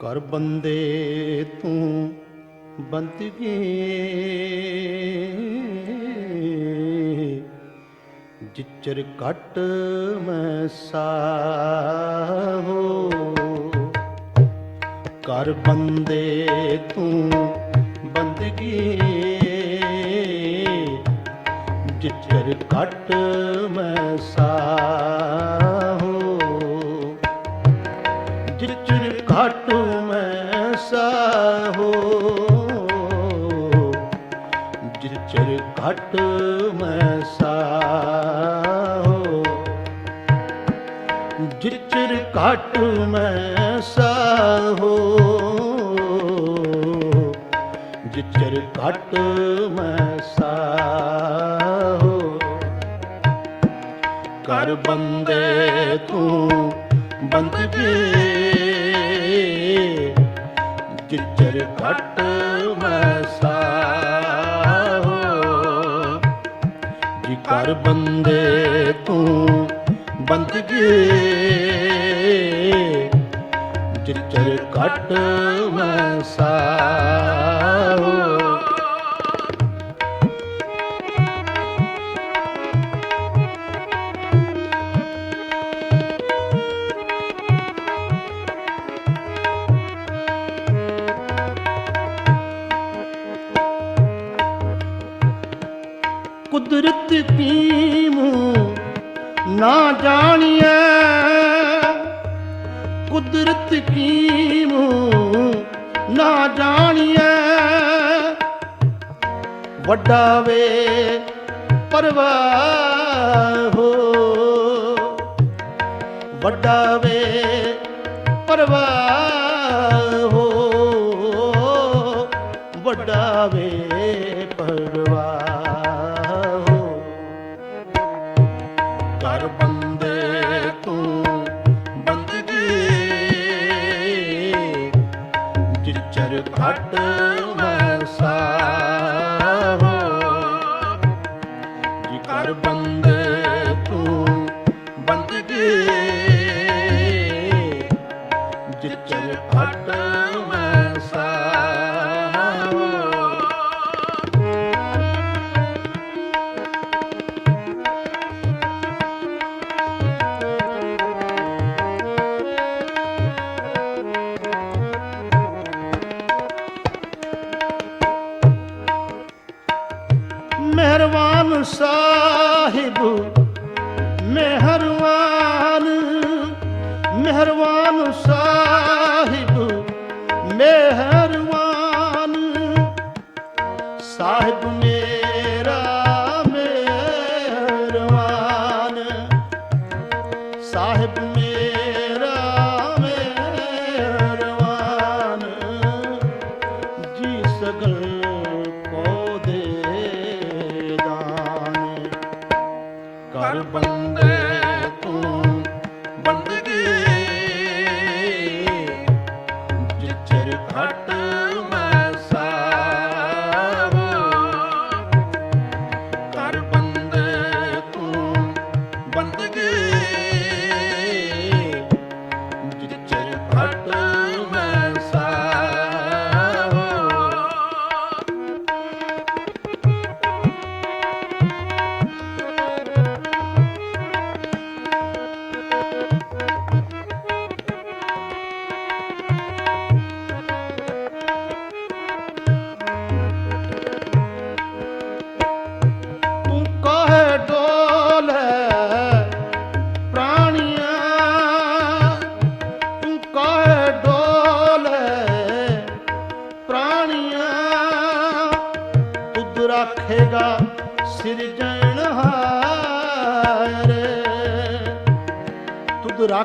ਕਰ ਬੰਦੇ ਤੂੰ ਬੰਦਗੀ ਜਿਚਰ ਘਟ ਮੈਂ ਸਾਹੋ। ਕਰ ਬੰਦੇ ਤੂੰ ਬੰਦਗੀ ਜਿਚਰ ਘਟ ਮੈਂ ਸਾਹੋ। ਘਟ ਮੈਂ ਸਾਹੋ ਜਿਚਰ ਘਟ ਮੈਂ ਸਾਹੋ ਜਿਚਰ ਘਟ ਮੈਂ ਸਾਹੋ ਕਰ ਬੰਦੇ ਤੂੰ ਬੰਦਗੀ ਜਿਚਰ ਘਟ ਜੀ ਬੰਦੇ ਤੂੰ ਬੰਦਗੀ ਜਿਚਰ ਘਟ ਕੁਦਰਤ ਕੀਮੂ ਨਾ ਜਾਣੀਐ। ਕੁਦਰਤ ਕੀਮੂ ਨਾ ਜਾਣੀਐ। ਵੱਡਾ ਵੇ ਪਰਵਾਹ ਹੋ। ਵੱਡਾ ਵੇ ਪਰਵਾਹ ਹੋ। ਵੱਡਾ ਵੇ ਮਿਹਰਬਾਨ ਸਾਹਿਬ ਮਿਹਰਬਾਨ ਮਿਹਰਬਾਨ ਸਾਹਿਬ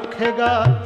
앞에가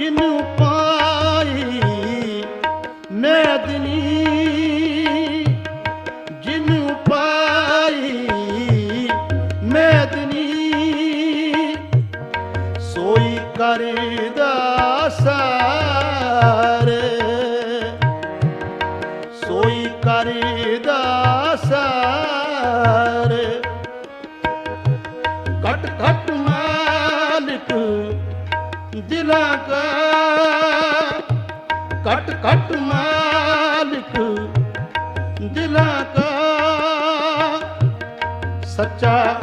কিনু ਕਟ ਕਟ ਮਾਲਿਕ ਦਿਲਾਂ ਕਾ। ਸੱਚਾ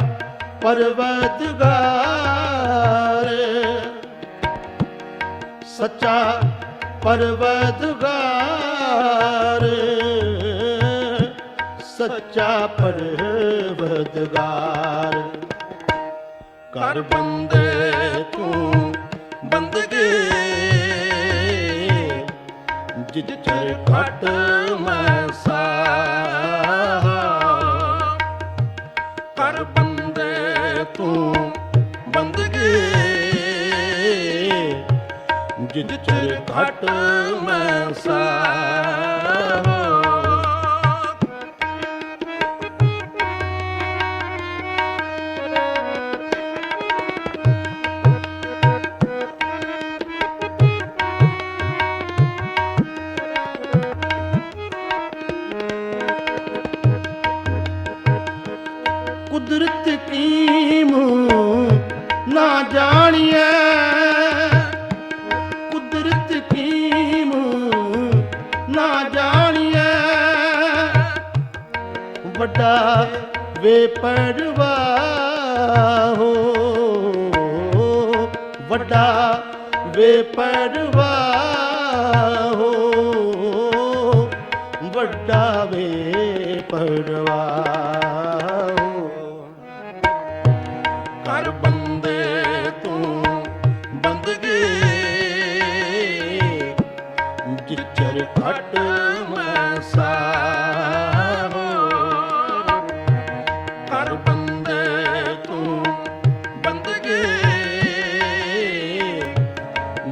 ਪਰਵਤਗਾਰ। ਸੱਚਾ ਪਰਵਤਗਾਰ। ਸੱਚਾ ਪਰਵਤਗਾਰ। ਕਰ ਬੰਦੇ ਤੂੰ ਬੰਦਗੇ ਜਿੱਚਰ ਘਟ ਮਸਾ ਕਰ ਬੰਦੇ ਤੂੰ ਬੰਦਗੇ। ਜਿੱਚਰ ਘਟ ਮਸਾ ਕੁਦਰਤ ਕੀਮ ਨਾ ਜਾਣੀਐ। ਕੁਦਰਤ ਕੀਮ ਨਾ ਜਾਣੀਐ। ਵੱਡਾ ਵੇ ਪਰਵਾ ਹੋ, ਵੱਡਾ ਵੇ ਪਰਵਾ ਹੋ, ਵੱਡਾ ਵੇ ਪਰਵਾ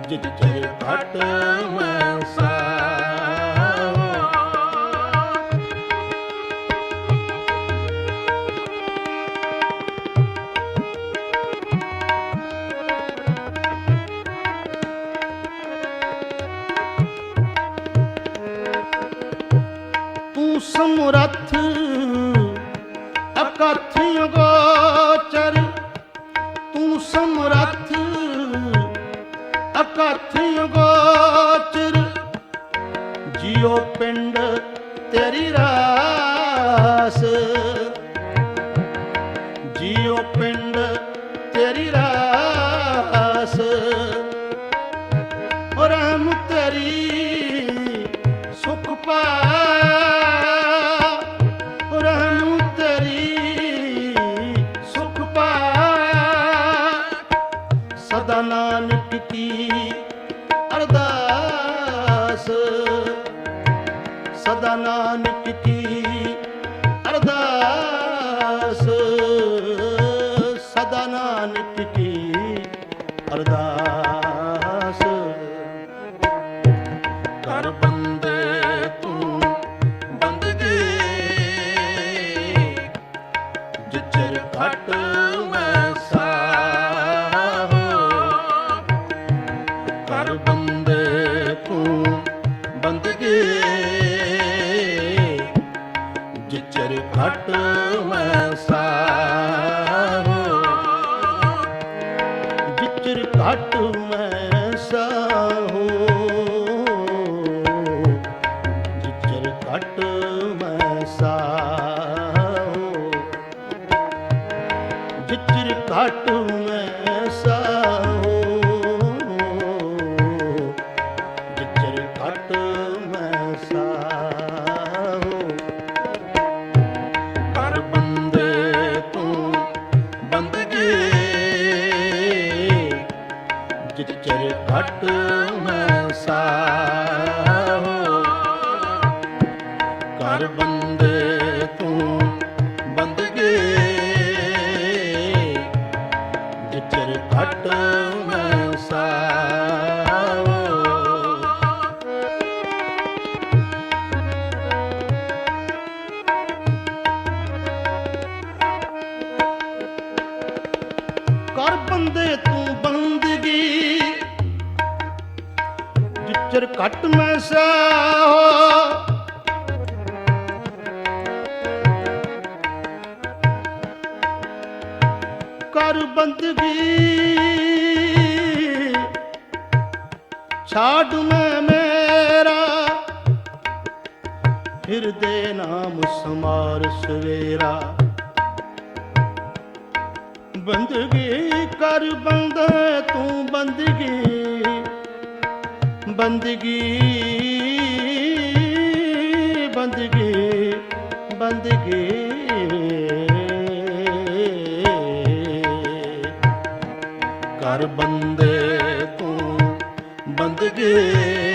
ਜਿੱਚਰ ਘਟ ਅਕਥ ਗੋਚਰ। ਜਿਉ ਪਿੰਡ ਤੇਰੀ ਨਾਨਕ ਕੀ ਹੱਟ ਘਟ ਮੈਂ ਸਾਹੋ ਕਰ ਬੰਦਗੀ, ਛਾੜ ਮੈਂ ਮੇਰਾ। ਹਿਰਦੇ ਨਾਮ ਸਮਾਰ ਸਵੇਰਾ। ਬੰਦਗੀ, ਕਰ ਬੰਦ, ਤੂੰ ਬੰਦਗੀ। ਬੰਦਗੀ ਬੰਦਗੀ ਬੰਦਗੀ। ਕਰ ਬੰਦੇ ਤੂੰ ਬੰਦਗੀ।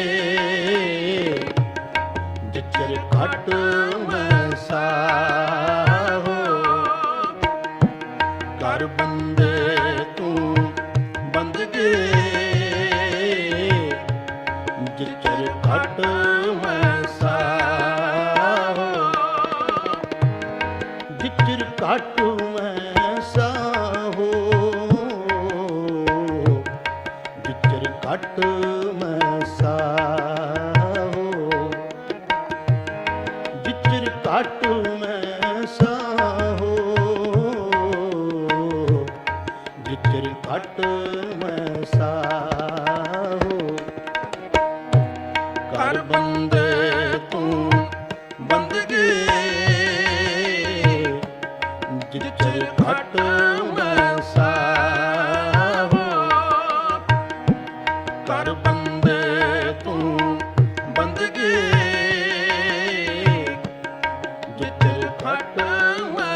ਜਿਚਰ ਘਟ ਮੈਂ ਸਾਹੋ। ਕਰ ਬੰਦੇ ਤੂੰ ਬੰਦਗੇ ਜਿਚਰ ਘਟ ਮੈਂ ਸਾਹੋ। ਕਰ ਬੰਦੇ ਤੂੰ ਬੰਦਗੀ ਜਿੱਤਰ ਘਟ ਮੈਂ